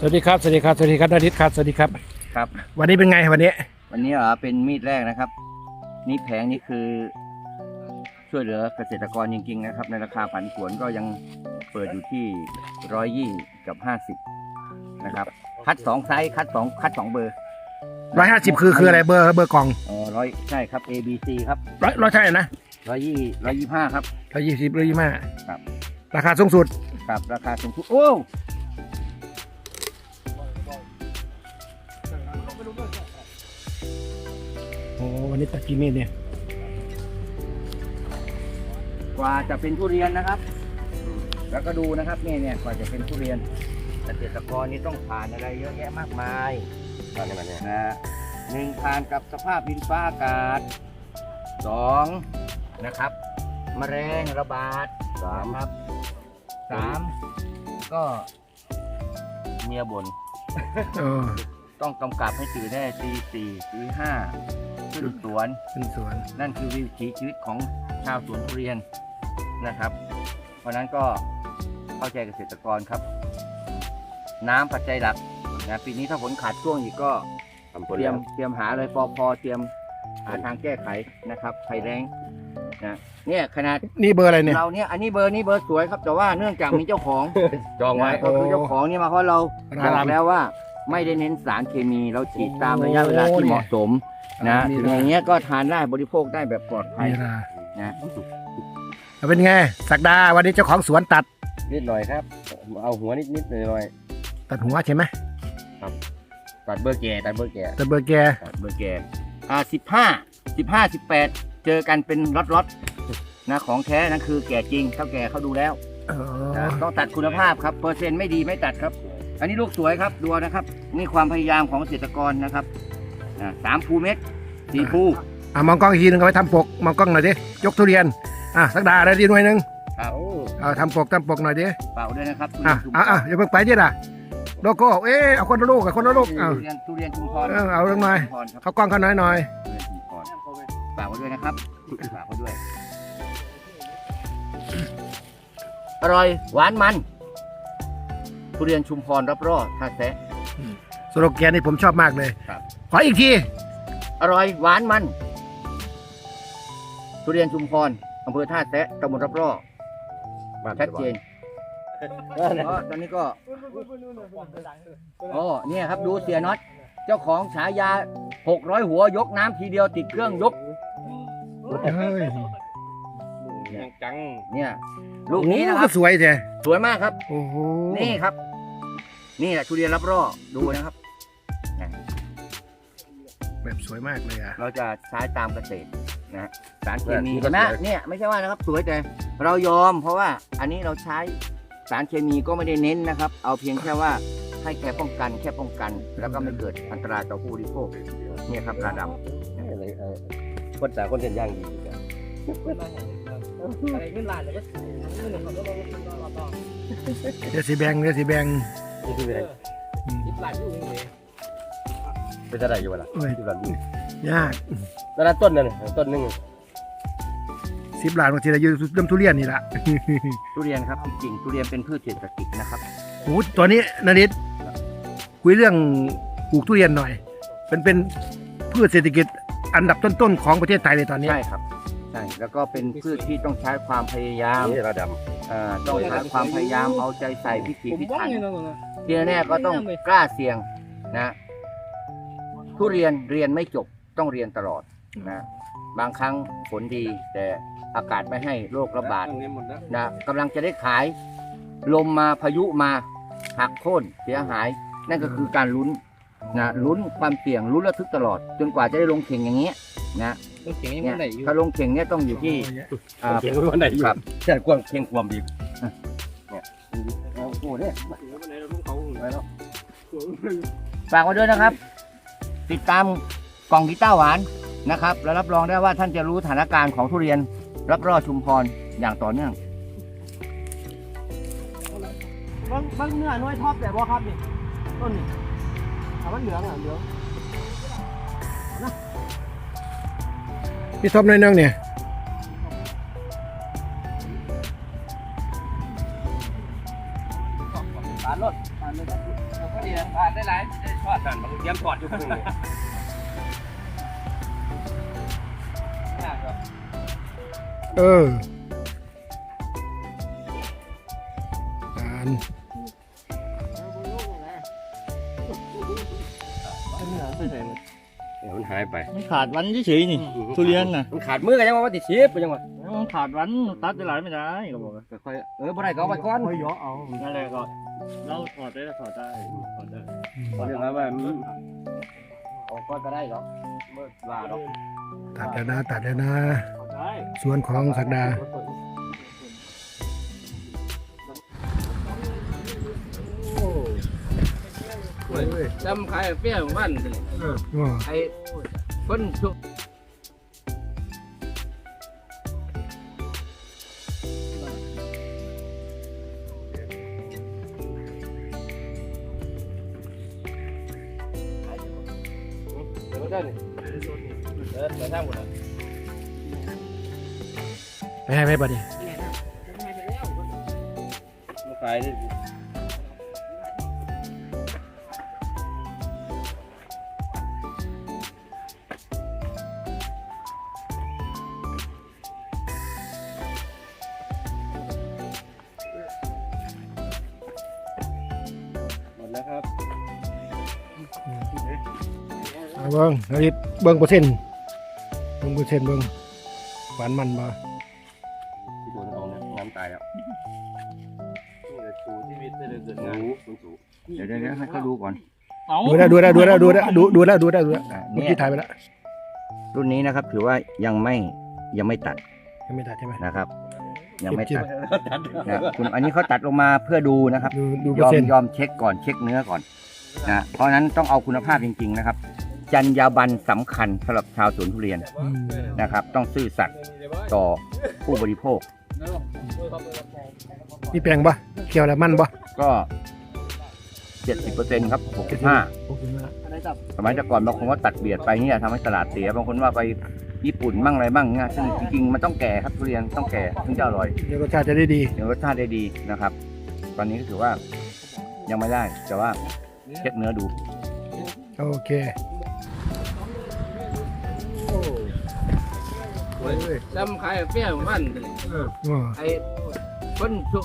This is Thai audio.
สวัสดีครับ สวัสดีครับ สวัสดีครับนาทิตครับ สวัสดีครับ ครับ วันนี้เป็นไงวันนี้ วันนี้เหรอเป็นมีดแรกนะครับ นี่แผงนี่คือช่วยเหลือเกษตรกรจริง ๆ นะครับ ในราคาผันผวนก็ยังเปิดอยู่ที่ร้อยยี่กับห้าสิบนะครับคัดสองไซส์คัดสองคัดสองเบอร์ร้อยห้าสิบคือคืออะไรเบอร์เบอร์กล่องอ๋อร้อยใช่ครับ A B C ครับร้อยร้อยเท่าไหร่นะร้อยยี่ร้อยยี่ห้าครับร้อยยี่สิบร้อยยี่ห้าครับ ราคาสูงสุดครับราคาสูงสุดโอ้ วันนี้ตัดกี่เมตรเนี่ย กว่าจะเป็นทุเรียนนะครับ แล้วก็ดูนะครับนี่เนี่ยกว่าจะเป็นทุเรียนเกษตรกรนี่ต้องผ่านอะไรเยอะแยะมากมายตอนนี้มันเนี่ยนะฮะหนึ่งผ่านกับสภาพดินฟ้าอากาศสองนะครับแมลงระบาดสามครับสามก็เมียบนเออต้องกำกับให้ตื่นได้ตีสี่ตีห้า ขึ้นสวนเป็นสวน นั่นคือวิถีชีวิตของชาวสวนทุเรียนนะครับ เพราะฉะนั้นก็เข้าใจเกษตรกรครับ น้ำปัจจัยหลักนะปีนี้ถ้าฝนขาดช่วงอีกก็ทำผเตลรียมงานเตรียมหาเลยปอพอเตรียมหาทางแก้ไขนะครับภัยแรงนะเนี่ยขนาด นี่เบอร์อะไรเนี่ย เราเนี่ยอันนี้เบอร์นี้เบอร์สวยครับแต่ว่าเนื่องจากมีเจ้าของ จองไว้ นะก็คือเจ้าของเนี่ยมาเพราะเราราบคาอกแล้วว่าไม่ได้เน้นสารเคมีเราฉีดตามระยะเวลาที่เหมาะสม นะมีถึงราอย่างเงี้ยก็ทานได้บริโภคได้แบบปลอดภัยมีรานะเป็นไงสักดาวันนี้เจ้าของสวนตัดนิดหน่อยครับ เอาหัวนิดนิดหน่อยหน่อยตัดหัวใช่ไหมตัดเบอร์แก่ตัดเบอร์แก่ตัดเบอร์แกเบอร์แกอ่าสิบห้าสิบห้าสิบแปดเจอกันเป็นล็อตล็อตๆนะของแท้นั่นคือแก่จริงเท่าแก่เขาดูแล้วเออนะต้องตัดคุณภาพครับเปอร์เซ็นต์ไม่ดีไม่ตัดครับ อันนี้ลูกสวยครับดูนะครับ นี่ความพยายามของเกษตรกรนะครับ นะสามภูเม็ดสี่ภู อะมองกล้องอีกทีนึงเอาไว้ทำปกมองกล้องหน่อยดิยกทุเรียนอะสักดาได้ดีหน่วยหนึงครับ เอาทำปกทำปกหน่อยดิเปล่าด้วยนะครับทุอะเรียนชุมอะพอะรอย่าเพิ่งไปดิล่ะโลโก้เอ๊ะเอาคนละลูกกับคนละลูกเอา ทุเรียนทุเรียนชุมพรเออเอาเรื่องหน่อยชุมพรครับเขากล้องเขาน้อยหน่อยทุเรียนชุมพรฝากไว้ด้วยนะครับฝากไว้ด้วย อร่อยหวานมัน ทุเรียนชุมพรรับรอดท่าแซะ สโลแกนนี่ผมชอบมากเลย ครับ ขออีกที อร่อยหวานมัน ทุเรียนชุมพรอำเภอท่าแซะตำบลรับรอดบ้านชัดเจนอ๋อตอนนี้ก็อ๋อเนี่ยครับดูเสียน็อตเจ้าของฉายา 600 หัวยกน้ำทีเดียวติดเครื่องยกเฮ้ยยังจังเนี่ยลูกนี้นะครับโอ้สวยแท้สวยมากครับ โอ้โหนี่ครับ นี่แหละทุเรียนรับรอดูนะครับ แบบสวยมากเลยอะ เราจะใช้ตามเกษตรนะฮะสารเคมีเห็นไหมเนี่ยไม่ใช่ว่านะครับสวยแต่เรายอม เพราะว่าอันนี้เราใช้สารเคมีก็ไม่ได้เน้นนะครับ เอาเพียงแค่ว่าให้แค่ป้องกันแค่ป้องกัน แล้วก็ไม่เกิดอันตรายต่อผู้บริโภคเนี่ยครับราดอะไรเออคนสาคนเส้นย่างดีกันอะไรขึ้นลานแล้วก็ขึ้นหนึ่งคนก็ลงขึ้นรอบต่อเดี๋ยวสีแบงเดี๋ยวสีแบงนี่คืออะไรอืมสิบลานอยู่นี่ เลยเป็นอะไรอยู่วะล่ะเอ้ยที่บ้านนี่ยากแล้วนั้นต้นนั่นน่ะต้นหนึงสิบล้านบางทีเราอยู่เริ่มทุเรียนนี่ละำทุเรียนครับจริงๆทุเรียนเป็นพืชเศรษฐกิจนะครับ โอ้โหตัวนี้นานิดคุยเรื่องปลูกทุเรียนหน่อย เป็นเป็นพืชเศรษฐกิจอันดับต้นๆของประเทศไทยในตอนนี้ ใช่ครับใช่แล้วก็เป็นพืชที่ต้องใช้ความพยายามนี่ระดเอ่อต้องใช้ความพยายามเอาใจใส่พิถีพิบ้อถังนเลยนะตรงนั้นทีแน่ๆก็ต้องกล้าเสี่ยงนะ ทุเรียนเรียนไม่จบต้องเรียนตลอดนะบางครั้งผลดีแต่อากาศไม่ให้โรคำระบาดตรงนี้หมดแล้วนะกำลังจะได้ขาย ลมมาพายุมาหักโค่นเสียหาย นั่นก็คือการลุ้นนะลุ้นความเสี่ยงลุ้นระทึกตลอด จนกว่าจะได้ลงเข่งอย่างเงี้ยนะต้องเสียงยังเนี่ยไงอยู่ถ้าลงเข่งเนี่ยต้องอยู่ที่อ่าเก่งวันไหนอยู่ครับแค่กว้างเพียงความดีโอ้โหเนี่ยวันไหนเราต้องเขาไปแล้วฝากไว้ด้วยนะครับ ติดตามกล่องกีต้าร์หวานนะครับ แล้วรับรองได้ว่าท่านจะรู้สถานการณ์ของทุเรียนรับรอดชุมพรอย่างต่อเนื่องบางบางเนื้อน้อยทอดแต่บ่ครับนี่ต้นนี่ถามว่าเหลืองอะเหลืองพี่ทบหน้อยนึงเนี่ย เออจานเดี๋ยวมันหายไปมันขาดวันเฉยๆนี่ทุเรียนน่ะมันขาดมือกันยังว่าติดชิปไปยังวะมันขาดวันตัดได้หลายไม่ได้ก็บอกว่าค่อยๆเออบ่ได้ก็เอาไปก่อนค่อยย่อเอานั่นแหละก็เราถอดได้ก็ถอดได้ถอดได้เรื่องอะไรมันเอาก้อนก็ได้หรอกเมื่อลาหรอกตัดแล้วนะตัดแล้วนะถอดได้สวนของศักดา จำใครเปรี้ยวบ้านเลยอ๋อไอ้คนชุก เดี๋ยวมันได้นี่เออมาทำหมดเลยไปให้ไปบัดนี้มันขายได้หมดแล้วครับ เอาเบิ้งนาริตเบิ้งเปอร์เซ็นต์เบิ้งเปอร์เซ็นต์เบิ้งหวานมันบ่ที่โดนเอาเนี่ยน้ำตายแล้วนี่เลยสูชีวิตได้เลยเกิดงานมันสูเดี๋ยวเดี๋ยวเดี๋ยวให้เขาดูก่อนเอาดูแล้วดูแล้วดูแล้วดูแล้วดูดูแล้วดูแล้วดูแล้วอะเมื่อเนี่ยกี้ถ่ายไปแล้วรุ่นนี้นะครับ ถือว่ายังไม่ยังไม่ตัดยังไม่ถ่ายใช่ไหมนะครับ ยังไม่เก็บตัดนะคุณอันนี้เขาตัดลงมาเพื่อดูนะครับดูดูเปยออร์มเซ็นต์ยอมเช็คก่อนเช็คเนื้อก่อนนะเพราะฉะนั้นต้องเอาคุณภาพจริง ๆ นะครับ จรรยาบรรณสำคัญสำหรับชาวสวนทุเรียนอืมนะครับ ต้องซื่อสัตย์ต่อผู้บริโภค มีแปลงบ่เกี่ยวแล้วมันบ่ก็เจ็ดสิบเปอร์เซ็นต์ครับหกสิบห้าโอเคนะอะไรจับสมัยแต่ก่อนบางคนว่าตัดเบียดไปเนี่ยทำให้ตลาดเสียบางคนว่าไปญี่ปุ่นมั่งอะไรบ้างเนี่ยซึ่งจริงๆมันต้องแก่ครับทุเรียนต้องแก่ถึงจะอร่อย เดี๋ยวรสชาติจะได้ดีเดี๋ยวรสชาติได้ดีนะครับ ตอนนี้ก็ถือว่ายังไม่ได้ แต่ว่าเช็คเนื้อดู โอเค จำใครเปรี้ยวบ้านเลยอ๋อไอ้คนชุก